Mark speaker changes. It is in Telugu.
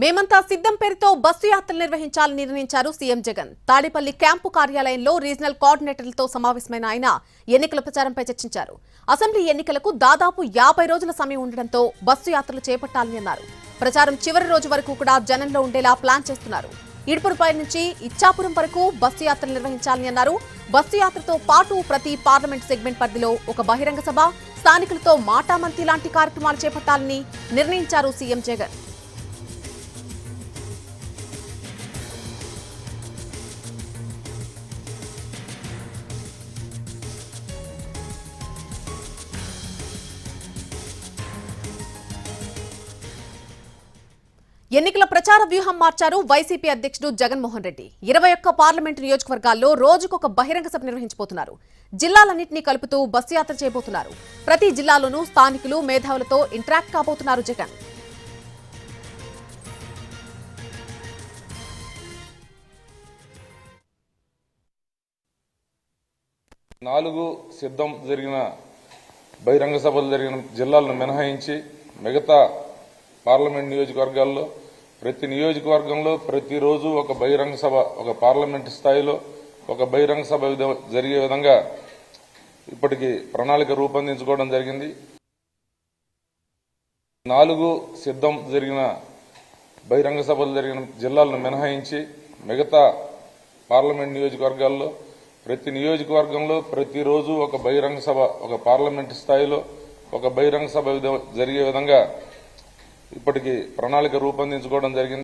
Speaker 1: మేమంతా సిద్ధం పేరుతో బస్సు యాత్రలు నిర్వహించాలని నిర్ణయించారు సీఎం జగన్. తాడేపల్లి క్యాంపు కార్యాలయంలో రీజనల్ కోఆర్డినేటర్లతో సమావేశమైన ఆయన ఎన్నికల ప్రచారంపై చర్చించారు. అసెంబ్లీ ఎన్నికలకు దాదాపు యాభై రోజుల సమయం ఉండడంతో బస్సు యాత్రలు చేపట్టాలని అన్నారు. ప్రచారం చివరి రోజు వరకు కూడా జనంలో ఉండేలా ప్లాన్ చేస్తున్నారు. ఇడుపురుపై నుంచి ఇచ్చాపురం వరకు బస్సు యాత్రలు నిర్వహించాలని అన్నారు. బస్సు యాత్రతో పాటు ప్రతి పార్లమెంట్ సెగ్మెంట్ పరిధిలో ఒక బహిరంగ సభ స్థానికులతో మాటామంతి లాంటి కార్యక్రమాలు చేపట్టాలని నిర్ణయించారు సీఎం జగన్. ఎన్నికల ప్రచార వ్యూహం మార్చారు వైసీపీ అధ్యక్షుడు జగన్మోహన్ రెడ్డి. ఇరవై ఒక్క పార్లమెంటు నియోజకవర్గాల్లో రోజుకొక బహిరంగ సభ నిర్వహించబోతున్నారు. జిల్లాలన్నింటినీ కలుపుతూ బస్సు యాత్ర చేయబోతున్నారు. ప్రతి జిల్లాలోనూ స్థానికులు మేధావులతో ఇంటరాక్ట్ కాబోతున్నారు జగన్.
Speaker 2: నాలుగు సిద్ధం జరిగిన బహిరంగ సభలు జరిగిన జిల్లాలను మినహాయించి మిగతా పార్లమెంట్ నియోజకవర్గాల్లో ప్రతి నియోజకవర్గంలో ప్రతిరోజు ఒక బహిరంగ సభ ఒక పార్లమెంట్ స్థాయిలో ఒక బహిరంగ సభ విధ- జరిగే విధంగా ఇప్పటికి ప్రణాళిక రూపొందించుకోవడం జరిగింది. నాలుగు సిద్ధం జరిగిన బహిరంగ సభలు జరిగిన జిల్లాలను మినహాయించి మిగతా పార్లమెంట్ నియోజకవర్గాల్లో ప్రతి నియోజకవర్గంలో ప్రతిరోజు ఒక బహిరంగ సభ ఒక పార్లమెంట్ స్థాయిలో ఒక బహిరంగ సభ విధ- జరిగే విధంగా ఇప్పటికి ప్రణాళిక రూపొందించుకోవడం జరిగింది.